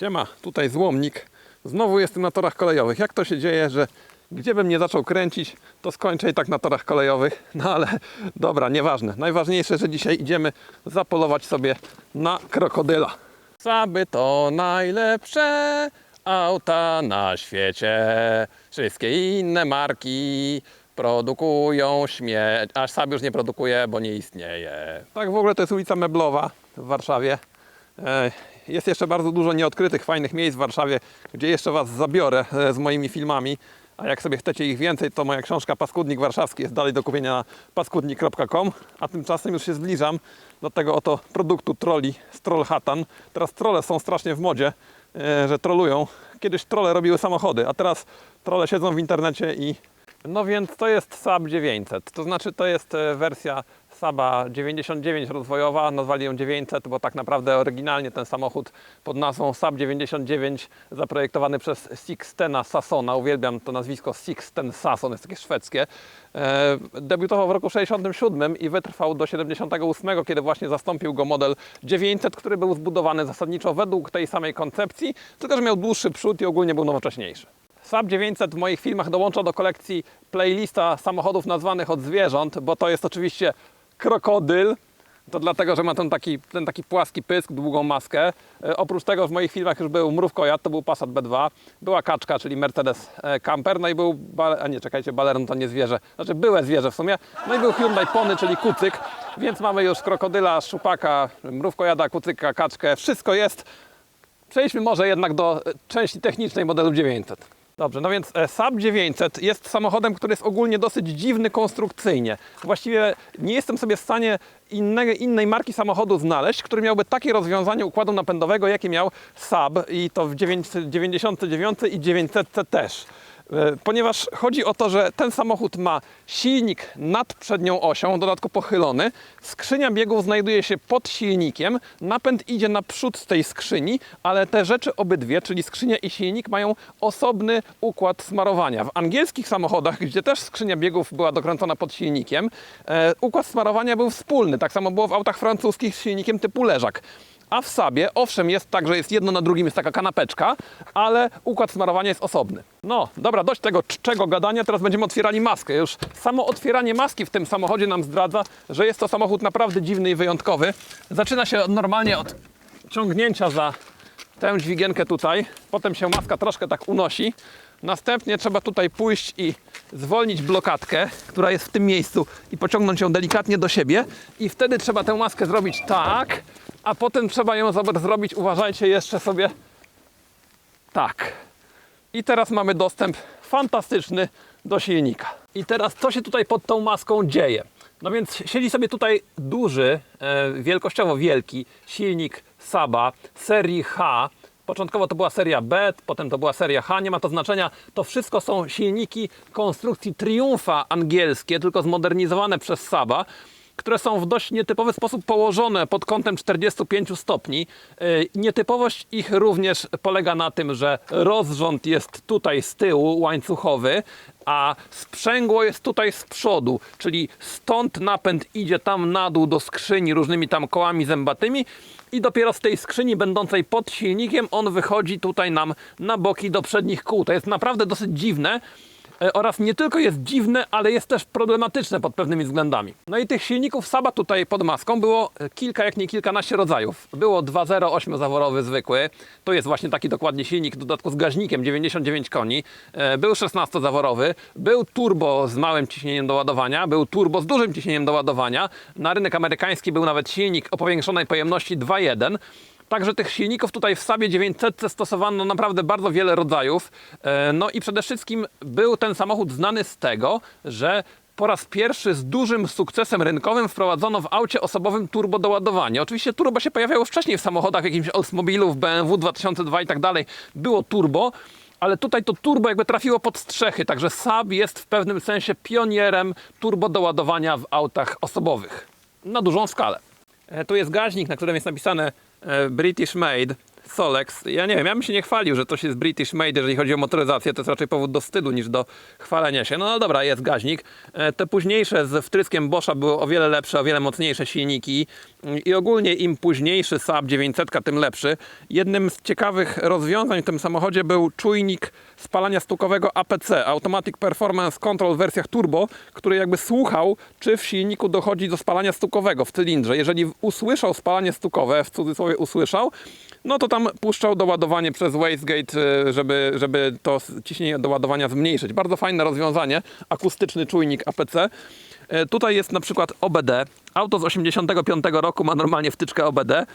Siema, tutaj złomnik. Znowu jestem na torach kolejowych. Jak to się dzieje, że gdzie bym nie zaczął kręcić, to skończę i tak na torach kolejowych. No ale dobra, nieważne. Najważniejsze, że dzisiaj idziemy zapolować sobie na krokodyla. Saby to najlepsze auta na świecie. Wszystkie inne marki produkują śmieć. Aż Saab już nie produkuje, bo nie istnieje. Tak w ogóle to jest ulica Meblowa w Warszawie. Jest jeszcze bardzo dużo nieodkrytych, fajnych miejsc w Warszawie, gdzie jeszcze Was zabiorę e, z moimi filmami. A jak sobie chcecie ich więcej, to moja książka Paskudnik Warszawski jest dalej do kupienia na paskudnik.com. A tymczasem już się zbliżam do tego oto produktu troli z. Teraz trole są strasznie w modzie, e, że trolują. Kiedyś trole robiły samochody, a teraz trole siedzą w internecie i no więc to jest Saab 900, to znaczy to jest e, wersja Saaba 99 rozwojowa, nazwali ją 900, bo tak naprawdę oryginalnie ten samochód pod nazwą Saab 99 zaprojektowany przez Sixtena Sassona, uwielbiam to nazwisko Sixten Sasson, jest takie szwedzkie, e, debiutował w roku 67 i wytrwał do 78, kiedy właśnie zastąpił go model 900, który był zbudowany zasadniczo według tej samej koncepcji, tylko że miał dłuższy przód i ogólnie był nowocześniejszy. Saab 900 w moich filmach dołącza do kolekcji playlista samochodów nazwanych od zwierząt, bo to jest oczywiście krokodyl. To dlatego, że ma ten taki, ten taki płaski pysk, długą maskę. E, oprócz tego w moich filmach już był mrówkojad, to był Passat B2. Była kaczka, czyli Mercedes e, Camper. No i był, a nie czekajcie, baleron to nie zwierzę. Znaczy byłe zwierzę w sumie. No i był Hyundai Pony, czyli kucyk. Więc mamy już krokodyla, szupaka, mrówkojada, kucyka, kaczkę. Wszystko jest. Przejdźmy może jednak do e, części technicznej modelu 900. Dobrze, no więc e, Saab 900 jest samochodem, który jest ogólnie dosyć dziwny konstrukcyjnie. Właściwie nie jestem sobie w stanie innej, innej marki samochodu znaleźć, który miałby takie rozwiązanie układu napędowego, jakie miał Saab i to w 99 i 900 też. E, Ponieważ chodzi o to, że ten samochód ma silnik nad przednią osią, w dodatku pochylony. Skrzynia biegów znajduje się pod silnikiem. Napęd idzie naprzód z tej skrzyni, ale te rzeczy obydwie, czyli skrzynia i silnik, mają osobny układ smarowania. W angielskich samochodach, gdzie też skrzynia biegów była dokręcona pod silnikiem, e, układ smarowania był wspólny. Tak samo było w autach francuskich z silnikiem typu leżak. A w Sabie, owszem, jest tak, że jest jedno na drugim, jest taka kanapeczka, ale układ smarowania jest osobny. No, dobra, dość tego czczego gadania, teraz będziemy otwierali maskę. Już samo otwieranie maski w tym samochodzie nam zdradza, że jest to samochód naprawdę dziwny i wyjątkowy. Zaczyna się normalnie od ciągnięcia za tę dźwigienkę tutaj, potem się maska troszkę tak unosi. Następnie trzeba tutaj pójść i zwolnić blokadkę, która jest w tym miejscu i pociągnąć ją delikatnie do siebie i wtedy trzeba tę maskę zrobić tak, a potem trzeba ją zrobić, uważajcie jeszcze sobie tak. I teraz mamy dostęp fantastyczny do silnika. I teraz co się tutaj pod tą maską dzieje? No więc siedzi sobie tutaj duży, e, wielkościowo wielki silnik Saba serii H. Początkowo to była seria B, potem to była seria H, nie ma to znaczenia. To wszystko są silniki konstrukcji Triumfa angielskie, tylko zmodernizowane przez Saba które są w dość nietypowy sposób położone pod kątem 45 stopni. Yy, Nietypowość ich również polega na tym, że rozrząd jest tutaj z tyłu, łańcuchowy, a sprzęgło jest tutaj z przodu, czyli stąd napęd idzie tam na dół do skrzyni różnymi tam kołami zębatymi i dopiero z tej skrzyni będącej pod silnikiem on wychodzi tutaj nam na boki do przednich kół. To jest naprawdę dosyć dziwne. E, oraz nie tylko jest dziwne, ale jest też problematyczne pod pewnymi względami. No i tych silników Saba tutaj pod maską było e, kilka, jak nie kilkanaście rodzajów. Było 2.0 8-zaworowy zwykły, to jest właśnie taki dokładnie silnik, w dodatku z gaźnikiem 99 koni. E, Był 16-zaworowy, był turbo z małym ciśnieniem do ładowania, był turbo z dużym ciśnieniem do ładowania. Na rynek amerykański był nawet silnik o powiększonej pojemności 2.1. Także tych silników tutaj w Sabie 900 stosowano naprawdę bardzo wiele rodzajów. E, No i przede wszystkim był ten samochód znany z tego, że po raz pierwszy z dużym sukcesem rynkowym wprowadzono w aucie osobowym turbo doładowanie. Oczywiście turbo się pojawiało wcześniej w samochodach, jakimś Oldsmobilu, w BMW 2002 i tak dalej. Było turbo, ale tutaj to turbo jakby trafiło pod strzechy, także Saab jest w pewnym sensie pionierem turbo doładowania w autach osobowych na dużą skalę. E, Tu jest gaźnik, na którym jest napisane Eh, British Made. Solex. Ja nie wiem, ja bym się nie chwalił, że coś jest British made, jeżeli chodzi o motoryzację. To jest raczej powód do wstydu niż do chwalenia się. No, no dobra, jest gaźnik. E, Te późniejsze z wtryskiem Boscha były o wiele lepsze, o wiele mocniejsze silniki. I ogólnie im późniejszy Saab 900, tym lepszy. Jednym z ciekawych rozwiązań w tym samochodzie był czujnik spalania stukowego APC, Automatic Performance Control w wersjach turbo, który jakby słuchał, czy w silniku dochodzi do spalania stukowego w cylindrze. Jeżeli usłyszał spalanie stukowe, w cudzysłowie usłyszał, no to tam puszczał doładowanie przez wastegate, y, żeby, żeby to ciśnienie do ładowania zmniejszyć. Bardzo fajne rozwiązanie, akustyczny czujnik APC. E, Tutaj jest na przykład OBD. Auto z 85 roku ma normalnie wtyczkę OBD.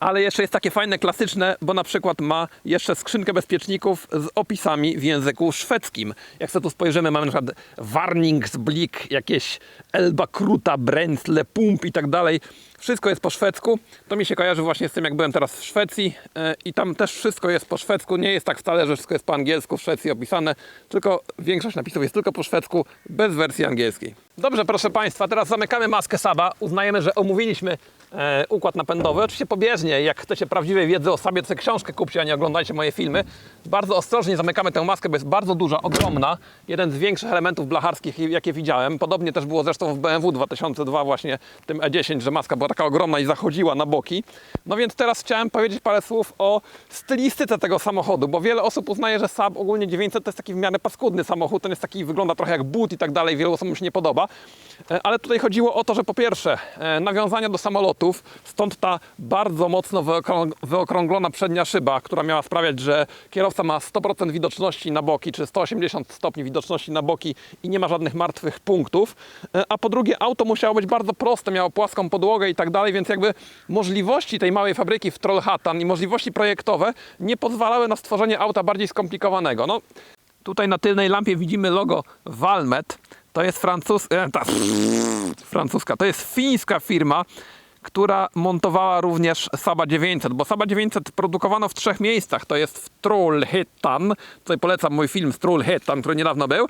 Ale jeszcze jest takie fajne, klasyczne, bo na przykład ma jeszcze skrzynkę bezpieczników z opisami w języku szwedzkim. Jak sobie tu spojrzymy, mamy na przykład Warningsblick, jakieś Elba Kruta, Brenzle, Pump i tak dalej. Wszystko jest po szwedzku. To mi się kojarzy właśnie z tym, jak byłem teraz w Szwecji e, i tam też wszystko jest po szwedzku. Nie jest tak wcale, że wszystko jest po angielsku w Szwecji opisane, tylko większość napisów jest tylko po szwedzku, bez wersji angielskiej. Dobrze, proszę Państwa, teraz zamykamy maskę Saba. Uznajemy, że omówiliśmy e, układ napędowy. Oczywiście pobieżnie, jak chcecie prawdziwej wiedzy o Sabie, to sobie książkę kupcie, a nie oglądajcie moje filmy. Bardzo ostrożnie zamykamy tę maskę, bo jest bardzo duża, ogromna. Jeden z większych elementów blacharskich, jakie widziałem. Podobnie też było zresztą w BMW 2002 właśnie tym E10, że maska była taka ogromna i zachodziła na boki. No więc teraz chciałem powiedzieć parę słów o stylistyce tego samochodu, bo wiele osób uznaje, że Saab ogólnie 900 to jest taki w miarę paskudny samochód, ten jest taki, wygląda trochę jak but i tak dalej, wielu osobom się nie podoba. E, Ale tutaj chodziło o to, że po pierwsze e, nawiązania do stąd ta bardzo mocno wyokrą- wyokrąglona przednia szyba, która miała sprawiać, że kierowca ma 100% widoczności na boki, czy 180 stopni widoczności na boki i nie ma żadnych martwych punktów. E, A po drugie auto musiało być bardzo proste, miało płaską podłogę i tak dalej, więc jakby możliwości tej małej fabryki w Trollhättan i możliwości projektowe nie pozwalały na stworzenie auta bardziej skomplikowanego. No, Tutaj na tylnej lampie widzimy logo Valmet. To jest e, francuska. To jest fińska firma, która montowała również Saba 900, bo Saba 900 produkowano w trzech miejscach. To jest w Trollhättan, tutaj polecam mój film z Trollhättan, który niedawno był,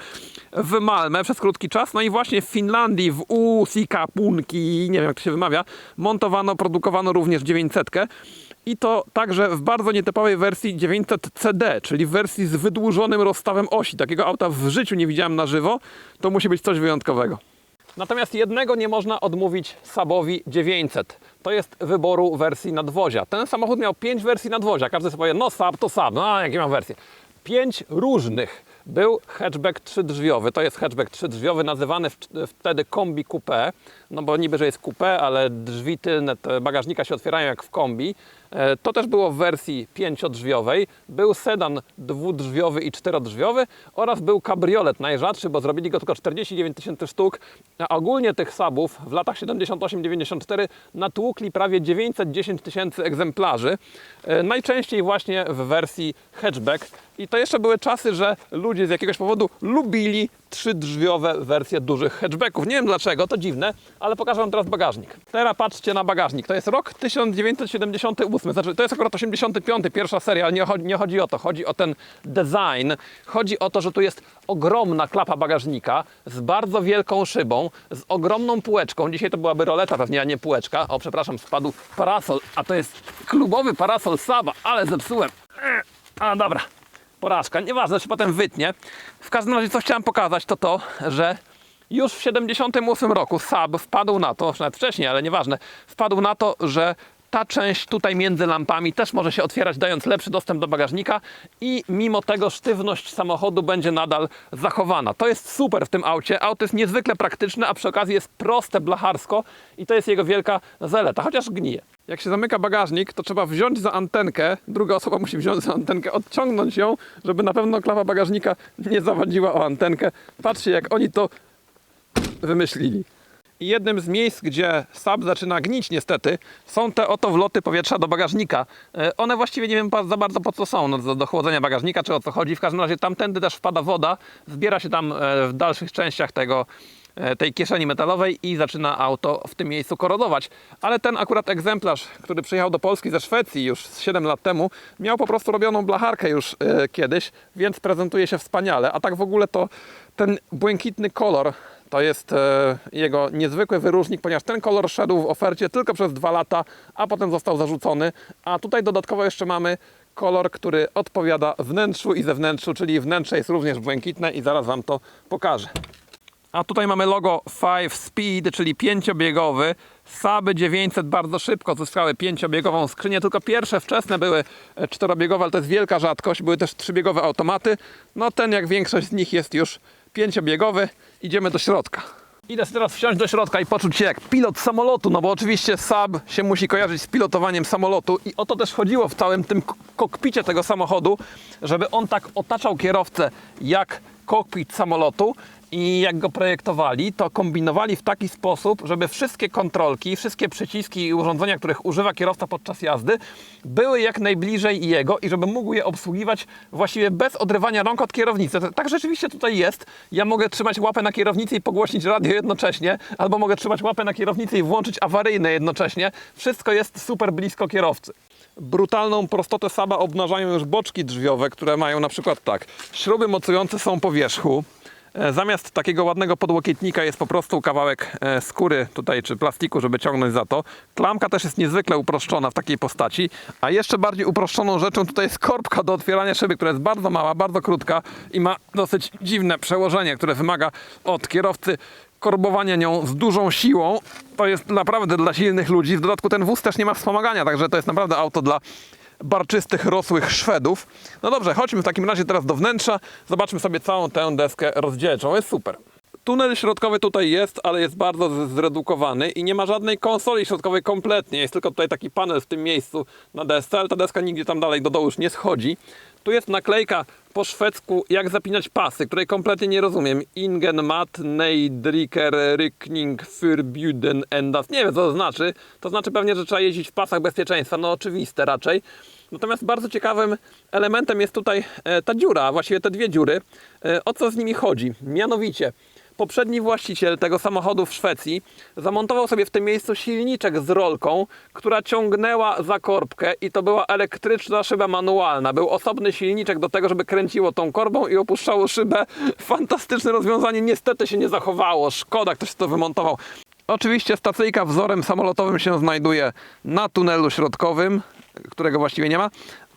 w Malmę przez krótki czas, no i właśnie w Finlandii, w Uusikapunki, nie wiem jak to się wymawia, montowano, produkowano również 900. I to także w bardzo nietypowej wersji 900 CD, czyli w wersji z wydłużonym rozstawem osi. Takiego auta w życiu nie widziałem na żywo. To musi być coś wyjątkowego. Natomiast jednego nie można odmówić Sabowi 900. To jest wyboru wersji nadwozia. Ten samochód miał 5 wersji nadwozia. Każdy sobie powie, no Saab to Saab, no a jakie mam wersje? 5 różnych. Był hatchback trzydrzwiowy. To jest hatchback trzydrzwiowy, nazywany wtedy kombi coupé. No bo niby, że jest coupé, ale drzwi tylne bagażnika się otwierają jak w kombi. E, To też było w wersji pięciodrzwiowej. Był sedan dwudrzwiowy i czterodrzwiowy oraz był kabriolet najrzadszy, bo zrobili go tylko 49 tysięcy sztuk. A ogólnie tych sabów w latach 78-94 natłukli prawie 910 tysięcy egzemplarzy. E, Najczęściej właśnie w wersji hatchback. I to jeszcze były czasy, że ludzie z jakiegoś powodu lubili trzydrzwiowe wersje dużych hatchbacków. Nie wiem dlaczego, to dziwne, ale pokażę wam teraz bagażnik. Teraz patrzcie na bagażnik. To jest rok 1978, znaczy to jest akurat 85, pierwsza seria, ale nie chodzi, nie chodzi o to. Chodzi o ten design. Chodzi o to, że tu jest ogromna klapa bagażnika z bardzo wielką szybą, z ogromną półeczką. Dzisiaj to byłaby roleta pewnie, a nie półeczka. O, przepraszam, spadł parasol, a to jest klubowy parasol Saba, ale zepsułem. A, dobra porażka. Nieważne, czy potem wytnie. W każdym razie, co chciałem pokazać, to to, że już w 78 roku Saab wpadł na to, nawet wcześniej, ale nieważne, wpadł na to, że ta część tutaj między lampami też może się otwierać, dając lepszy dostęp do bagażnika i mimo tego sztywność samochodu będzie nadal zachowana. To jest super w tym aucie. Auto jest niezwykle praktyczne, a przy okazji jest proste blacharsko i to jest jego wielka zaleta, chociaż gnije. Jak się zamyka bagażnik, to trzeba wziąć za antenkę, druga osoba musi wziąć za antenkę, odciągnąć ją, żeby na pewno klawa bagażnika nie zawadziła o antenkę. Patrzcie, jak oni to wymyślili. I jednym z miejsc, gdzie Saab zaczyna gnić niestety, są te oto wloty powietrza do bagażnika. E, One właściwie nie wiem za bardzo po co są, no, do, do chłodzenia bagażnika czy o co chodzi. W każdym razie tamtędy też wpada woda, zbiera się tam e, w dalszych częściach tego, tej kieszeni metalowej i zaczyna auto w tym miejscu korodować. Ale ten akurat egzemplarz, który przyjechał do Polski ze Szwecji już z 7 lat temu, miał po prostu robioną blacharkę już e, kiedyś, więc prezentuje się wspaniale. A tak w ogóle to ten błękitny kolor To jest e, jego niezwykły wyróżnik, ponieważ ten kolor szedł w ofercie tylko przez dwa lata, a potem został zarzucony. A tutaj dodatkowo jeszcze mamy kolor, który odpowiada wnętrzu i zewnętrzu, czyli wnętrze jest również błękitne i zaraz Wam to pokażę. A tutaj mamy logo 5 Speed, czyli pięciobiegowy. Saby 900 bardzo szybko zyskały pięciobiegową skrzynię, tylko pierwsze wczesne były e, czterobiegowe, ale to jest wielka rzadkość. Były też trzybiegowe automaty. No ten jak większość z nich jest już pięciobiegowy. Idziemy do środka. Idę teraz wsiąść do środka i poczuć się jak pilot samolotu, no bo oczywiście Saab się musi kojarzyć z pilotowaniem samolotu i o to też chodziło w całym tym kokpicie tego samochodu, żeby on tak otaczał kierowcę jak kokpit samolotu i jak go projektowali, to kombinowali w taki sposób, żeby wszystkie kontrolki, wszystkie przyciski i urządzenia, których używa kierowca podczas jazdy, były jak najbliżej jego i żeby mógł je obsługiwać właściwie bez odrywania rąk od kierownicy. Tak rzeczywiście tutaj jest. Ja mogę trzymać łapę na kierownicy i pogłośnić radio jednocześnie, albo mogę trzymać łapę na kierownicy i włączyć awaryjne jednocześnie. Wszystko jest super blisko kierowcy. Brutalną prostotę Saba obnażają już boczki drzwiowe, które mają na przykład tak. Śruby mocujące są po wierzchu. E, Zamiast takiego ładnego podłokietnika jest po prostu kawałek e, skóry tutaj czy plastiku, żeby ciągnąć za to. Klamka też jest niezwykle uproszczona w takiej postaci, a jeszcze bardziej uproszczoną rzeczą tutaj jest korbka do otwierania szyby, która jest bardzo mała, bardzo krótka i ma dosyć dziwne przełożenie, które wymaga od kierowcy korbowania nią z dużą siłą. To jest naprawdę dla silnych ludzi. W dodatku ten wóz też nie ma wspomagania, także to jest naprawdę auto dla barczystych, rosłych Szwedów. No dobrze, chodźmy w takim razie teraz do wnętrza. Zobaczmy sobie całą tę deskę rozdzielczą. Jest super. Tunel środkowy tutaj jest, ale jest bardzo zredukowany i nie ma żadnej konsoli środkowej kompletnie. Jest tylko tutaj taki panel w tym miejscu na desce, ale ta deska nigdzie tam dalej do dołu już nie schodzi. Tu jest naklejka po szwedzku, jak zapinać pasy, której kompletnie nie rozumiem. Ingen mat, nej, dricker, rykning, förbuden, endas. Nie wiem, co to znaczy. To znaczy pewnie, że trzeba jeździć w pasach bezpieczeństwa. No oczywiste raczej. Natomiast bardzo ciekawym elementem jest tutaj e, ta dziura, a właściwie te dwie dziury. E, o co z nimi chodzi? Mianowicie, poprzedni właściciel tego samochodu w Szwecji zamontował sobie w tym miejscu silniczek z rolką, która ciągnęła za korbkę i to była elektryczna szyba manualna. Był osobny silniczek do tego, żeby kręciło tą korbą i opuszczało szybę. Fantastyczne rozwiązanie, niestety się nie zachowało. Szkoda, ktoś to wymontował. Oczywiście stacyjka wzorem samolotowym się znajduje na tunelu środkowym, którego właściwie nie ma,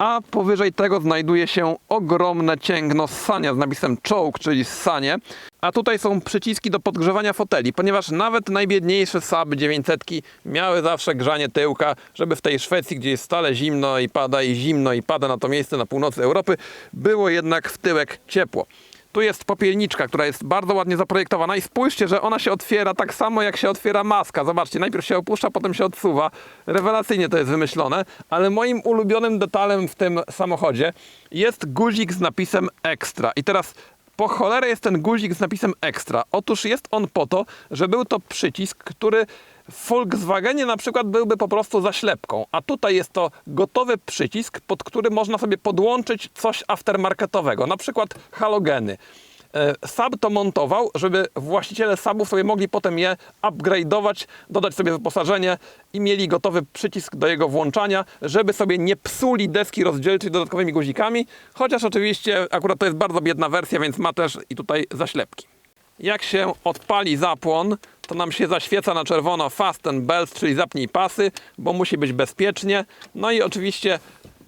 a powyżej tego znajduje się ogromne cięgno ssania z napisem czołg, czyli ssanie. A tutaj są przyciski do podgrzewania foteli, ponieważ nawet najbiedniejsze Saab 900 miały zawsze grzanie tyłka, żeby w tej Szwecji, gdzie jest stale zimno i pada i zimno i pada na to miejsce na północy Europy, było jednak w tyłek ciepło. Tu jest popielniczka, która jest bardzo ładnie zaprojektowana i spójrzcie, że ona się otwiera tak samo jak się otwiera maska. Zobaczcie, najpierw się opuszcza, potem się odsuwa. Rewelacyjnie to jest wymyślone, ale moim ulubionym detalem w tym samochodzie jest guzik z napisem ekstra. I teraz po cholerę jest ten guzik z napisem ekstra. Otóż jest on po to, że był to przycisk, który w Volkswagenie na przykład byłby po prostu zaślepką, a tutaj jest to gotowy przycisk, pod który można sobie podłączyć coś aftermarketowego, na przykład halogeny. E, Saab to montował, żeby właściciele Saabów sobie mogli potem je upgrade'ować, dodać sobie wyposażenie i mieli gotowy przycisk do jego włączania, żeby sobie nie psuli deski rozdzielczej dodatkowymi guzikami, chociaż oczywiście akurat to jest bardzo biedna wersja, więc ma też i tutaj zaślepki. Jak się odpali zapłon, to nam się zaświeca na czerwono fasten belts, czyli zapnij pasy, bo musi być bezpiecznie. No i oczywiście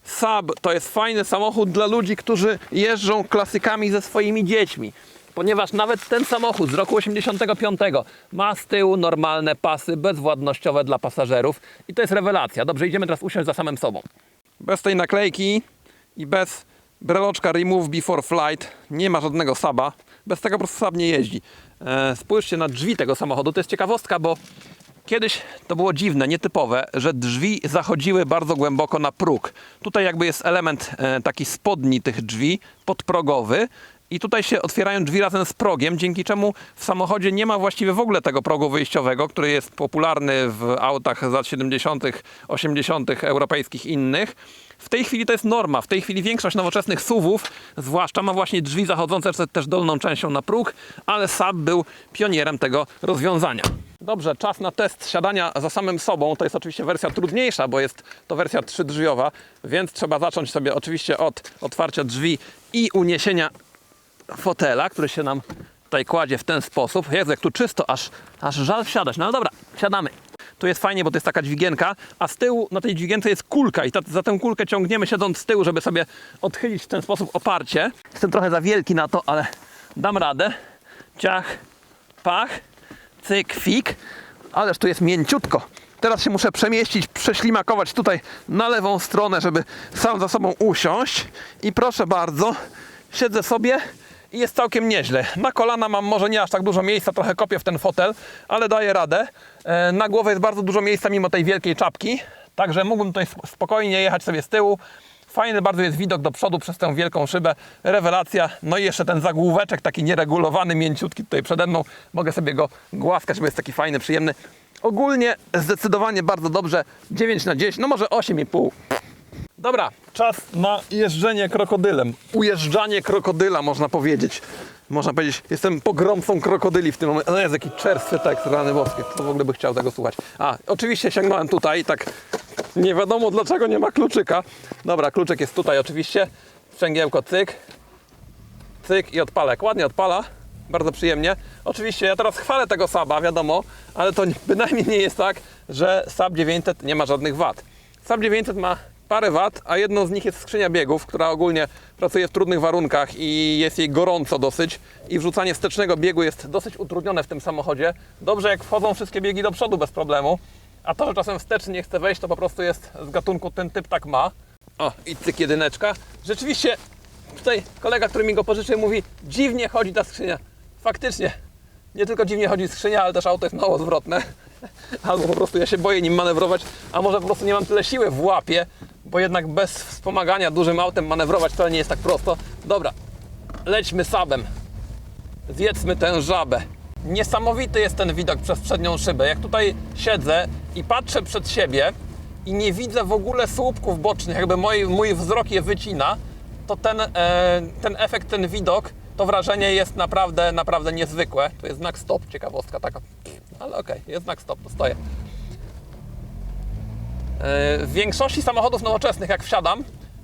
Saab to jest fajny samochód dla ludzi, którzy jeżdżą klasykami ze swoimi dziećmi. Ponieważ nawet ten samochód z roku 85 ma z tyłu normalne pasy bezwładnościowe dla pasażerów i to jest rewelacja. Dobrze, idziemy teraz usiąść za samym sobą. Bez tej naklejki i bez breloczka Remove Before Flight nie ma żadnego Saba. Bez tego po prostu Saab nie jeździ. E, spójrzcie na drzwi tego samochodu. To jest ciekawostka, bo kiedyś to było dziwne, nietypowe, że drzwi zachodziły bardzo głęboko na próg. Tutaj jakby jest element e, taki spodni tych drzwi, podprogowy. I tutaj się otwierają drzwi razem z progiem, dzięki czemu w samochodzie nie ma właściwie w ogóle tego progu wyjściowego, który jest popularny w autach z lat 70., 80., europejskich innych. W tej chwili to jest norma. W tej chwili większość nowoczesnych SUVów, zwłaszcza, ma właśnie drzwi zachodzące też dolną częścią na próg, ale Saab był pionierem tego rozwiązania. Dobrze, czas na test siadania za samym sobą. To jest oczywiście wersja trudniejsza, bo jest to wersja trzydrzwiowa, więc trzeba zacząć sobie oczywiście od otwarcia drzwi i uniesienia fotela, który się nam tutaj kładzie w ten sposób. Jezu, jak tu czysto, aż, aż żal wsiadać. No ale dobra, siadamy. Tu jest fajnie, bo to jest taka dźwigienka, a z tyłu na tej dźwigience jest kulka i ta, za tę kulkę ciągniemy siedząc z tyłu, żeby sobie odchylić w ten sposób oparcie. Jestem trochę za wielki na to, ale dam radę. Ciach, pach, cyk, fik. Ależ tu jest mięciutko. Teraz się muszę przemieścić, prześlimakować tutaj na lewą stronę, żeby sam za sobą usiąść. I proszę bardzo, siedzę sobie i jest całkiem nieźle. Na kolana mam może nie aż tak dużo miejsca, trochę kopię w ten fotel, ale daję radę. E, Na głowę jest bardzo dużo miejsca mimo tej wielkiej czapki, także mógłbym tutaj sp- spokojnie jechać sobie z tyłu. Fajny bardzo jest widok do przodu przez tę wielką szybę. Rewelacja. No i jeszcze ten zagłóweczek taki nieregulowany, mięciutki tutaj przede mną. Mogę sobie go głaskać, bo jest taki fajny, przyjemny. Ogólnie zdecydowanie bardzo dobrze. 9 na 10, no może 8,5. Dobra, czas na jeżdżenie krokodylem. Ujeżdżanie krokodyla, można powiedzieć. Można powiedzieć, jestem pogromcą krokodyli w tym momencie. No jest jaki czerstwy tekst, rany boskie. Kto w ogóle by chciał tego słuchać? A, oczywiście sięgnąłem tutaj, tak nie wiadomo dlaczego nie ma kluczyka. Dobra, kluczyk jest tutaj oczywiście. Sprzęgiełko, cyk, cyk i odpalek. Ładnie odpala, bardzo przyjemnie. Oczywiście ja teraz chwalę tego Saba, wiadomo, ale to bynajmniej nie jest tak, że Sab 900 nie ma żadnych wad. Sab 900 ma parę wad, a jedną z nich jest skrzynia biegów, która ogólnie pracuje w trudnych warunkach i jest jej gorąco dosyć i wrzucanie wstecznego biegu jest dosyć utrudnione w tym samochodzie. Dobrze jak wchodzą wszystkie biegi do przodu bez problemu, a to, że czasem wsteczny nie chce wejść, to po prostu jest z gatunku ten typ tak ma. O, i cyk jedyneczka. Rzeczywiście tutaj kolega, który mi go pożyczył, mówi dziwnie chodzi ta skrzynia. Faktycznie, nie tylko dziwnie chodzi skrzynia, ale też auto jest mało zwrotne. Albo po prostu ja się boję nim manewrować, a może po prostu nie mam tyle siły w łapie, bo jednak bez wspomagania dużym autem manewrować wcale nie jest tak prosto. Dobra, lećmy sabem. Zjedzmy tę żabę. Niesamowity jest ten widok przez przednią szybę. Jak tutaj siedzę i patrzę przed siebie i nie widzę w ogóle słupków bocznych, jakby mój, wzrok je wycina, to ten, e, ten efekt, ten widok, to wrażenie jest naprawdę, naprawdę niezwykłe. Tu jest znak stop, ciekawostka taka. Ale okej, jest znak stop, to stoję. E, W większości samochodów nowoczesnych, jak wsiadam,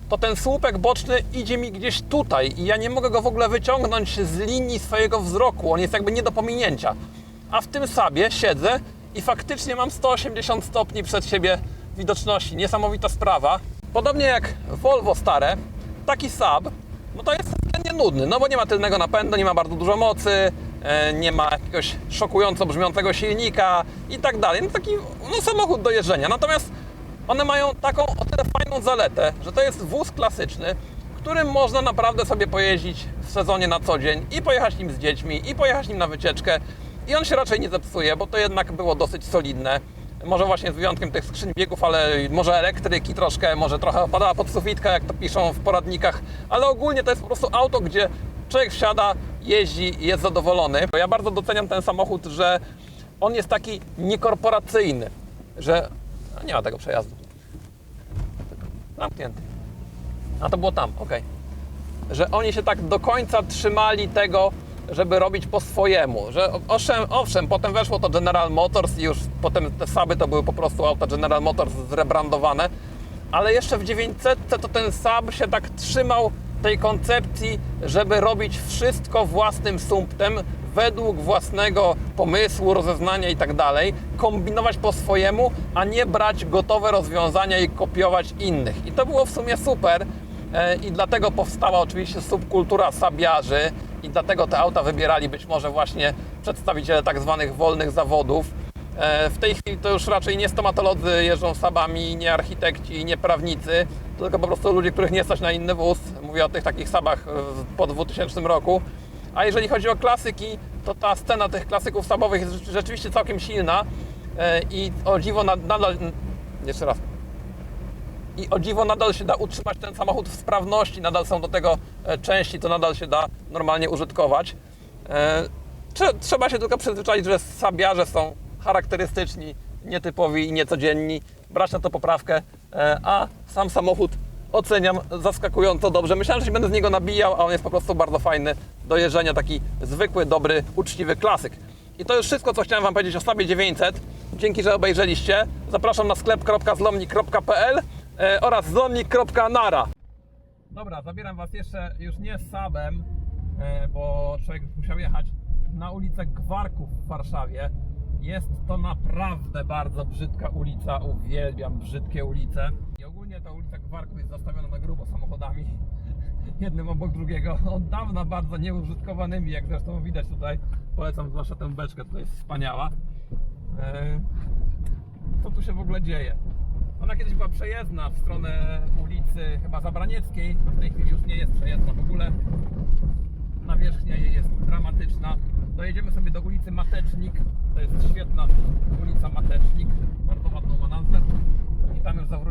to ten słupek boczny idzie mi gdzieś tutaj i ja nie mogę go w ogóle wyciągnąć z linii swojego wzroku. On jest jakby nie do pominięcia. A w tym sabie siedzę i faktycznie mam 180 stopni przed siebie widoczności. Niesamowita sprawa. Podobnie jak Volvo stare, taki sab, no to jest względnie nudny, no bo nie ma tylnego napędu, nie ma bardzo dużo mocy, e, nie ma jakiegoś szokująco brzmiącego silnika i tak dalej. No taki no, samochód do jeżdżenia. Natomiast one mają taką o tyle fajną zaletę, że to jest wóz klasyczny, którym można naprawdę sobie pojeździć w sezonie na co dzień i pojechać nim z dziećmi, i pojechać nim na wycieczkę. I on się raczej nie zepsuje, bo to jednak było dosyć solidne. Może właśnie z wyjątkiem tych skrzyń biegów, ale może elektryki troszkę, może trochę opadała pod sufitkę, jak to piszą w poradnikach, ale ogólnie to jest po prostu auto, gdzie człowiek wsiada, jeździ i jest zadowolony. Ja bardzo doceniam ten samochód, że on jest taki niekorporacyjny, że nie ma tego przejazdu. Zamknięty. A to było tam, okej. Że oni się tak do końca trzymali tego, żeby robić po swojemu. Że owszem, owszem, potem weszło to General Motors i już potem te Saby to były po prostu auta General Motors zrebrandowane. Ale jeszcze w 900 to ten Sab się tak trzymał tej koncepcji, żeby robić wszystko własnym sumptem, według własnego pomysłu, rozeznania i tak dalej, kombinować po swojemu, a nie brać gotowe rozwiązania i kopiować innych. I to było w sumie super. E, I dlatego powstała oczywiście subkultura sabiarzy i dlatego te auta wybierali być może właśnie przedstawiciele tak zwanych wolnych zawodów. E, W tej chwili to już raczej nie stomatolodzy jeżdżą sabami, nie architekci, nie prawnicy, tylko po prostu ludzie, których nie stać na inny wóz. Mówię o tych takich sabach po 2000 roku. A jeżeli chodzi o klasyki, to ta scena tych klasyków sabowych jest rzeczywiście całkiem silna e, i o dziwo nad- nadal... Jeszcze raz. I o dziwo nadal się da utrzymać ten samochód w sprawności, nadal są do tego e, części, to nadal się da normalnie użytkować. E, trze- Trzeba się tylko przyzwyczaić, że sabiarze są charakterystyczni, nietypowi i niecodzienni, brać na to poprawkę, a sam samochód oceniam zaskakująco dobrze. Myślałem, że się będę z niego nabijał, a on jest po prostu bardzo fajny do jeżdżenia, taki zwykły, dobry, uczciwy klasyk. I to już wszystko, co chciałem Wam powiedzieć o Sabie 900. Dzięki, że obejrzeliście. Zapraszam na sklep.zlomnik.pl e, oraz zlomnik.nara. Dobra, zabieram Was jeszcze już nie z Sabem, e, bo człowiek musiał jechać, na ulicę Gwarków w Warszawie. Jest to naprawdę bardzo brzydka ulica. Uwielbiam brzydkie ulice. I ogólnie ta ulica Gwarków jest zastawiona na grubo samochodami jednym obok drugiego, od dawna bardzo nieużytkowanymi, jak zresztą widać tutaj. Polecam zwłaszcza tę beczkę, to jest wspaniała. E, co tu się w ogóle dzieje? Ona kiedyś była przejezdna w stronę ulicy chyba Zabranieckiej, w tej chwili już nie jest przejezdna w ogóle. Nawierzchnia jej jest dramatyczna. Dojedziemy sobie do ulicy Matecznik, to jest świetna ulica Matecznik, bardzo ładną ma nazwę. I tam już zawrócimy.